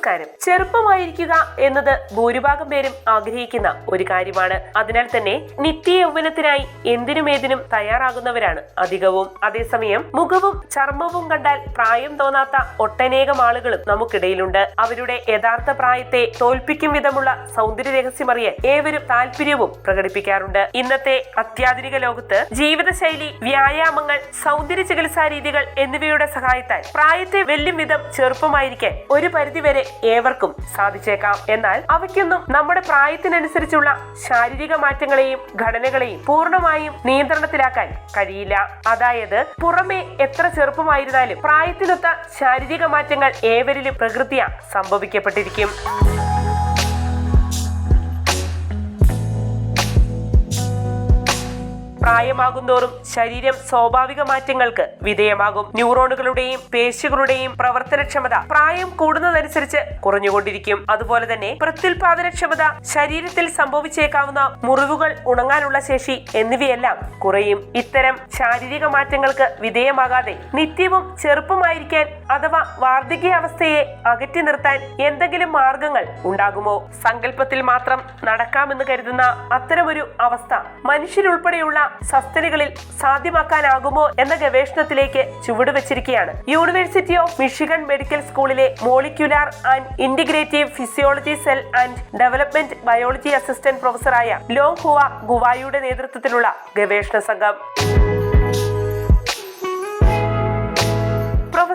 നമസ്കാരം ചെറുപ്പമായിരിക്കുക എന്നത് ഭൂരിഭാഗം പേരും ആഗ്രഹിക്കുന്ന ഒരു കാര്യമാണ്. അതിനാൽ തന്നെ നിത്യ യൗവനത്തിനായി എന്തിനും ഏതിനും തയ്യാറാകുന്നവരാണ് അധികവും. അതേസമയം മുഖവും ചർമ്മവും കണ്ടാൽ പ്രായം തോന്നാത്ത ഒട്ടനേകം ആളുകളും നമുക്കിടയിലുണ്ട്. അവരുടെ യഥാർത്ഥ പ്രായത്തെ തോൽപ്പിക്കും വിധമുള്ള സൗന്ദര്യ രഹസ്യമറിയാൻ ഏവരും താല്പര്യവും പ്രകടിപ്പിക്കാറുണ്ട്. ഇന്നത്തെ അത്യാധുനിക ലോകത്ത് ജീവിതശൈലി വ്യായാമങ്ങൾ സൗന്ദര്യ ചികിത്സാ രീതികൾ എന്നിവയുടെ സഹായത്താൽ പ്രായത്തെ വെല്ലും വിധം ചെറുപ്പമായിരിക്കാൻ ഒരു പരിധിവരെ ഏവർക്കും സാധിച്ചേക്കാം. എന്നാൽ അവയ്ക്കൊന്നും നമ്മുടെ പ്രായത്തിനനുസരിച്ചുള്ള ശാരീരിക മാറ്റങ്ങളെയും ഘടനകളെയും പൂർണമായും നിയന്ത്രണത്തിലാക്കാൻ കഴിയില്ല. അതായത് പുറമെ എത്ര ചെറുപ്പമായിരുന്നാലും പ്രായത്തിനൊത്ത ശാരീരിക മാറ്റങ്ങൾ ഏവരിലും പ്രകൃതിയ സംഭവിക്കപ്പെട്ടിരിക്കും. പ്രായമാകുന്തോറും ശരീരം സ്വാഭാവിക മാറ്റങ്ങൾക്ക് വിധേയമാകും. ന്യൂറോണുകളുടെയും പേശികളുടെയും പ്രവർത്തനക്ഷമത പ്രായം കൂടുന്നതനുസരിച്ച് കുറഞ്ഞുകൊണ്ടിരിക്കും. അതുപോലെ തന്നെ പ്രത്യുൽപാദനക്ഷമത ശരീരത്തിൽ സംഭവിച്ചേക്കാവുന്ന മുറിവുകൾ ഉണങ്ങാനുള്ള ശേഷി എന്നിവയെല്ലാം കുറയും. ഇത്തരം ശാരീരിക മാറ്റങ്ങൾക്ക് വിധേയമാകാതെ നിത്യവും ചെറുപ്പമായിരിക്കാൻ അഥവാ വാർദ്ധക്യാവസ്ഥയെ അകറ്റി നിർത്താൻ എന്തെങ്കിലും മാർഗങ്ങൾ ഉണ്ടാകുമോ? സങ്കല്പത്തിൽ മാത്രം നടക്കാമെന്ന് കരുതുന്ന അത്തരമൊരു അവസ്ഥ മനുഷ്യരുൾപ്പെടെയുള്ള സസ്തനികളിൽ സാധ്യമാക്കാനാകുമോ എന്ന ഗവേഷണത്തിലേക്ക് ചുവടുവെച്ചിരിക്കുകയാണ്. യൂണിവേഴ്സിറ്റി ഓഫ് മിഷിഗൺ മെഡിക്കൽ സ്കൂളിലെ molecular and integrative physiology cell and development biology assistant പ്രൊഫസറായ Long Hua ഗുവായുടെ നേതൃത്വത്തിലുള്ള ഗവേഷണ സംഘം.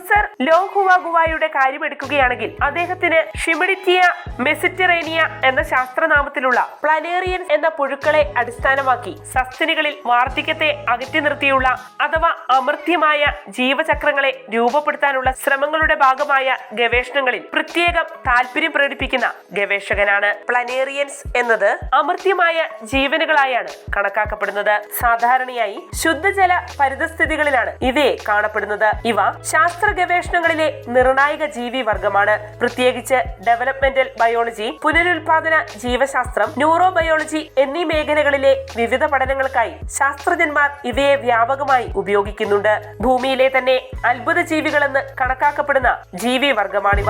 പ്രൊഫസർ ലോഹുവാഗുവായുടെ ഹുവ ഗുവായുടെ കാര്യമെടുക്കുകയാണെങ്കിൽ അദ്ദേഹത്തിന് ഷിമിഡിറ്റിയ മെസിറ്ററേനിയ എന്ന ശാസ്ത്രനാമത്തിലുള്ള പ്ലാനേറിയൻ എന്ന പുഴുക്കളെ അടിസ്ഥാനമാക്കി സസ്തനികളിൽ വാർദ്ധക്യത്തെ അകറ്റി നിർത്തിയുള്ള അഥവാ അമൃത്യമായ ജീവചക്രങ്ങളെ രൂപപ്പെടുത്താനുള്ള ശ്രമങ്ങളുടെ ഭാഗമായ ഗവേഷണങ്ങളിൽ പ്രത്യേകം താല്പര്യം പ്രകടിപ്പിക്കുന്ന ഗവേഷകനാണ് പ്ലാനേറിയൻസ് എന്നത്. അമൃത്യമായ ജീവനുകളായാണ് കണക്കാക്കപ്പെടുന്നത്. സാധാരണയായി ശുദ്ധജല പരിതസ്ഥിതികളിലാണ് ഇവയെ കാണപ്പെടുന്നത്. ഇവ ശാസ്ത്ര ഗവേഷണങ്ങളിലെ നിർണായക ജീവി വർഗമാണ്. പ്രത്യേകിച്ച് ഡെവലപ്മെന്റൽ ബയോളജി പുനരുൽപാദന ജീവശാസ്ത്രം ന്യൂറോ ബയോളജി എന്നീ മേഖലകളിലെ വിവിധ പഠനങ്ങൾക്കായി ശാസ്ത്രജ്ഞന്മാർ ഇവയെ വ്യാപകമായി ഉപയോഗിക്കുന്നുണ്ട്. ഭൂമിയിലെ തന്നെ അത്ഭുത ജീവികളെന്ന് കണക്കാക്കപ്പെടുന്ന ജീവി വർഗമാണിവ.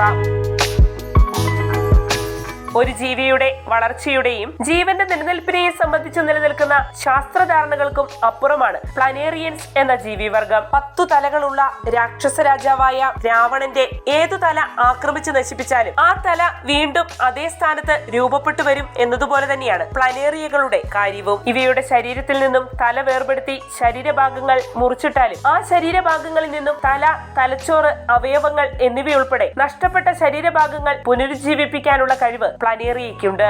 ഒരു ജീവിയുടെ വളർച്ചയുടെയും ജീവന്റെ നിലനിൽപ്പിനെയും സംബന്ധിച്ച് നിലനിൽക്കുന്ന ശാസ്ത്രധാരണകൾക്കും അപ്പുറമാണ് പ്ലാനേറിയൻസ് എന്ന ജീവിവർഗം. പത്തു തലകളുള്ള രാക്ഷസ രാജാവായ രാവണന്റെ ഏതു തല ആക്രമിച്ചു നശിപ്പിച്ചാലും ആ തല വീണ്ടും അതേ സ്ഥാനത്ത് രൂപപ്പെട്ടു വരും എന്നതുപോലെ തന്നെയാണ് പ്ലാനേറിയകളുടെ കാര്യവും. ഇവയുടെ ശരീരത്തിൽ നിന്നും തല വേർപെടുത്തി ശരീരഭാഗങ്ങൾ മുറിച്ചിട്ടാലും ആ ശരീരഭാഗങ്ങളിൽ നിന്നും തല തലച്ചോറ് അവയവങ്ങൾ എന്നിവയുൾപ്പെടെ നഷ്ടപ്പെട്ട ശരീരഭാഗങ്ങൾ പുനരുജ്ജീവിപ്പിക്കാനുള്ള കഴിവ് പ്ലാനേറിയയ്ക്കുണ്ട്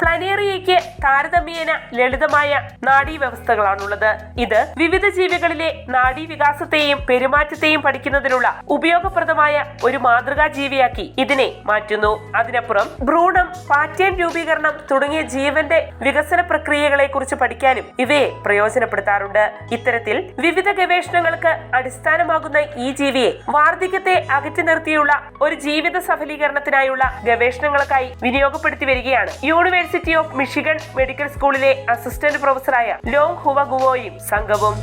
പ്ലാനേറിയയ്ക്ക് താരതമ്യേന ലളിതമായ നാഡീവ്യവസ്ഥകളാണുള്ളത്. ഇത് വിവിധ ജീവികളിലെ നാഡീവികാസത്തെയും പെരുമാറ്റത്തെയും പഠിക്കുന്നതിനുള്ള ഉപയോഗപ്രദമായ ഒരു മാതൃകാ ജീവിയാക്കി ഇതിനെ മാറ്റുന്നു. അതിനപ്പുറം ഭ്രൂണം പാറ്റേൺ രൂപീകരണം തുടങ്ങിയ ജീവന്റെ വികസന പ്രക്രിയകളെ കുറിച്ച് പഠിക്കാനും ഇവയെ പ്രയോജനപ്പെടുത്താറുണ്ട്. ഇത്തരത്തിൽ വിവിധ ഗവേഷണങ്ങൾക്ക് അടിസ്ഥാനമാകുന്ന ഈ ജീവിയെ വാർദ്ധക്യത്തെ അകറ്റി നിർത്തിയുള്ള ഒരു ജീവിത സഫലീകരണത്തിനായുള്ള ഗവേഷണങ്ങൾക്കായി വിനിയോഗപ്പെടുത്തി വരികയാണ്. യൂണിവേഴ്സിറ്റി ഓഫ് മിഷിഗൺ മെഡിക്കൽ സ്കൂളിലെ അസിസ്റ്റന്റ് പ്രൊഫസറായ ലോങ് ഹുവ ഗുവോയും സംഘവും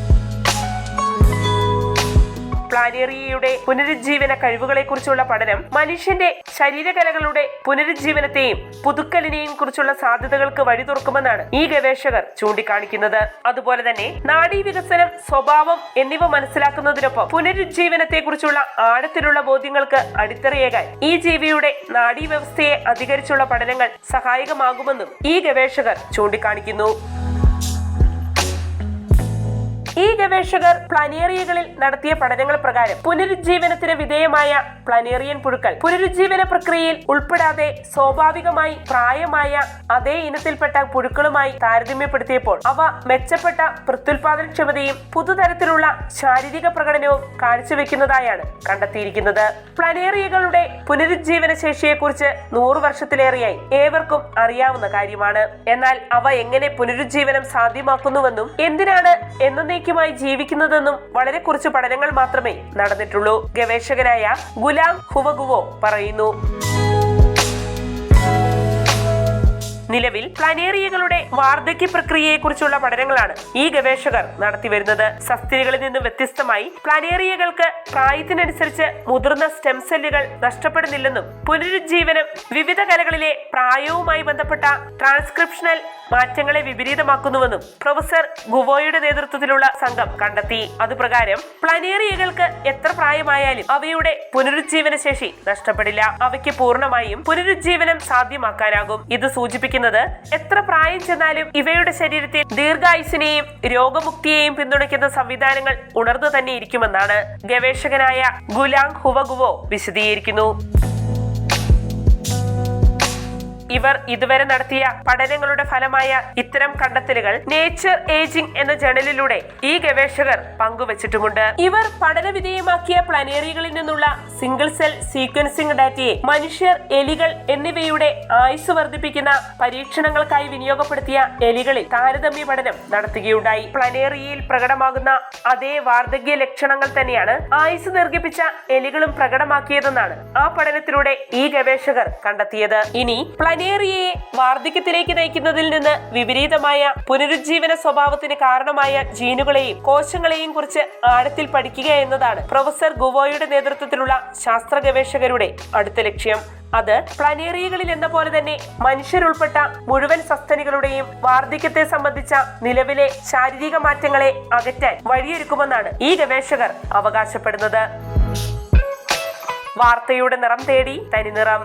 പ്ലാനേറിയയുടെ പുനരുജ്ജീവന കഴിവുകളെ കുറിച്ചുള്ള പഠനം മനുഷ്യന്റെ ശരീരകലകളുടെ പുനരുജ്ജീവനത്തെയും പുതുക്കലിനെയും കുറിച്ചുള്ള സാധ്യതകൾക്ക് വഴി തുറക്കുമെന്നാണ് ഈ ഗവേഷകർ ചൂണ്ടിക്കാണിക്കുന്നത്. അതുപോലെ തന്നെ നാഡീ വികസനം സ്വഭാവം എന്നിവ മനസ്സിലാക്കുന്നതിനൊപ്പം പുനരുജ്ജീവനത്തെ കുറിച്ചുള്ള ആഴത്തിലുള്ള ബോധ്യങ്ങൾക്ക് അടിത്തറയേകാൻ ഈ ജീവിയുടെ നാഡീ വ്യവസ്ഥയെ അധികരിച്ചുള്ള പഠനങ്ങൾ സഹായകമാകുമെന്നും ഈ ഗവേഷകർ ചൂണ്ടിക്കാണിക്കുന്നു. ഈ ഗവേഷകർ പ്ലാനേറിയകളിൽ നടത്തിയ പഠനങ്ങൾ പ്രകാരം പുനരുജ്ജീവനത്തിന് വിധേയമായ പ്ലാനേറിയൻ പുഴുക്കൾ പുനരുജ്ജീവന പ്രക്രിയയിൽ ഉൾപ്പെടാതെ സ്വാഭാവികമായി പ്രായമായ അതേ ഇനത്തിൽപ്പെട്ട പുഴുക്കളുമായി താരതമ്യപ്പെടുത്തിയപ്പോൾ അവ മെച്ചപ്പെട്ട പ്രത്യുൽപാദനക്ഷമതയും പുതുതരത്തിലുള്ള ശാരീരിക പ്രകടനവും കാഴ്ചവെക്കുന്നതായാണ് കണ്ടെത്തിയിരിക്കുന്നത്. പ്ലാനേറിയകളുടെ പുനരുജ്ജീവന ശേഷിയെക്കുറിച്ച് നൂറു വർഷത്തിലേറെയായി ഏവർക്കും അറിയാവുന്ന കാര്യമാണ്. എന്നാൽ അവ എങ്ങനെ പുനരുജ്ജീവനം സാധ്യമാക്കുന്നുവെന്നും എന്തിനാണ് എന്നേക്കുമായി ജീവിക്കുന്നതെന്നും വളരെ കുറച്ച് പഠനങ്ങൾ മാത്രമേ നടന്നിട്ടുള്ളൂ. ഗവേഷകരായ ഗുലാം ഹുവഗുവോ പറയുന്നു. നിലവിൽ പ്ലാനേറിയകളുടെ വാർദ്ധക്യ പ്രക്രിയയെക്കുറിച്ചുള്ള പഠനങ്ങളാണ് ഈ ഗവേഷകർ നടത്തിവരുന്നത് സസ്തിനികളിൽ നിന്ന് വ്യത്യസ്തമായി പ്ലാനേറിയകൾക്ക് പ്രായത്തിനനുസരിച്ച് മുതിർന്ന സ്റ്റെം സെല്ലുകൾ നഷ്ടപ്പെടുന്നില്ലെന്നും പുനരുജ്ജീവനം വിവിധ കലകളിലെ പ്രായവുമായി ബന്ധപ്പെട്ട ട്രാൻസ്ക്രിപ്ഷണൽ മാറ്റങ്ങളെ വിപരീതമാക്കുന്നുവെന്നും പ്രൊഫസർ ഗുവോയുടെ നേതൃത്വത്തിലുള്ള സംഘം കണ്ടെത്തി. അതുപ്രകാരം പ്ലാനേറിയകൾക്ക് എത്ര പ്രായമായാലും അവയുടെ പുനരുജ്ജീവന ശേഷി നഷ്ടപ്പെടില്ല. അവയ്ക്ക് പൂർണമായും പുനരുജ്ജീവനം സാധ്യമാക്കാനാകും. ഇത് സൂചിപ്പിക്കുന്നത് എത്ര പ്രായം ചെന്നാലും ഇവയുടെ ശരീരത്തിൽ ദീർഘായുസിനെയും രോഗമുക്തിയെയും പിന്തുണയ്ക്കുന്ന സംവിധാനങ്ങൾ ഉണർന്നു തന്നെ ഇരിക്കുമെന്നാണ് ഗവേഷകനായ ഗുലാങ് ഹുവഗുവോ വിശദീകരിക്കുന്നു. ഇവർ ഇതുവരെ നടത്തിയ പഠനങ്ങളുടെ ഫലമായ ഇത്തരം കണ്ടെത്തലുകൾ നേച്ചർ ഏജിംഗ് എന്ന ജേണലിലൂടെ ഈ ഗവേഷകർ പങ്കുവച്ചിട്ടുമുണ്ട്. ഇവർ പഠനവിധേയമാക്കിയ പ്ലാനേറിയകളിൽ നിന്നുള്ള സിംഗിൾ സെൽ സീക്വൻസിംഗ് ഡാറ്റയെ മനുഷ്യർ എലികൾ എന്നിവയുടെ ആയുസ് വർദ്ധിപ്പിക്കുന്ന പരീക്ഷണങ്ങൾക്കായി വിനിയോഗപ്പെടുത്തിയ എലികളിൽ താരതമ്യ പഠനം നടത്തുകയുണ്ടായി. പ്ലാനേറിയയിൽ പ്രകടമാകുന്ന അതേ വാർദ്ധക്യ ലക്ഷണങ്ങൾ തന്നെയാണ് ആയുസ് ദീർഘിപ്പിച്ച എലികളും പ്രകടമാക്കിയതെന്നാണ് ആ പഠനത്തിലൂടെ ഈ ഗവേഷകർ കണ്ടെത്തിയത്. ഇനി പ്ലാനേറിയയെ വാർദ്ധക്യത്തിലേക്ക് നയിക്കുന്നതിൽ നിന്ന് വിപരീതമായ പുനരുജ്ജീവന സ്വഭാവത്തിന് കാരണമായ ജീനുകളെയും കോശങ്ങളെയും കുറിച്ച് ആഴത്തിൽ പഠിക്കുക എന്നതാണ് പ്രൊഫസർ ഗുവോയുടെ നേതൃത്വത്തിലുള്ള ശാസ്ത്ര ഗവേഷകരുടെ അടുത്ത ലക്ഷ്യം. അത് പ്ലാനേറിയകളിൽ എന്ന പോലെ തന്നെ മനുഷ്യരുൾപ്പെട്ട മുഴുവൻ സസ്തനികളുടെയും വാർദ്ധക്യത്തെ സംബന്ധിച്ച നിലവിലെ ശാരീരിക മാറ്റങ്ങളെ അകറ്റാൻ വഴിയൊരുക്കുമെന്നാണ് ഈ ഗവേഷകർ അവകാശപ്പെടുന്നത്. വാർത്തയുടെ നിറം തേടി തനിനിറം.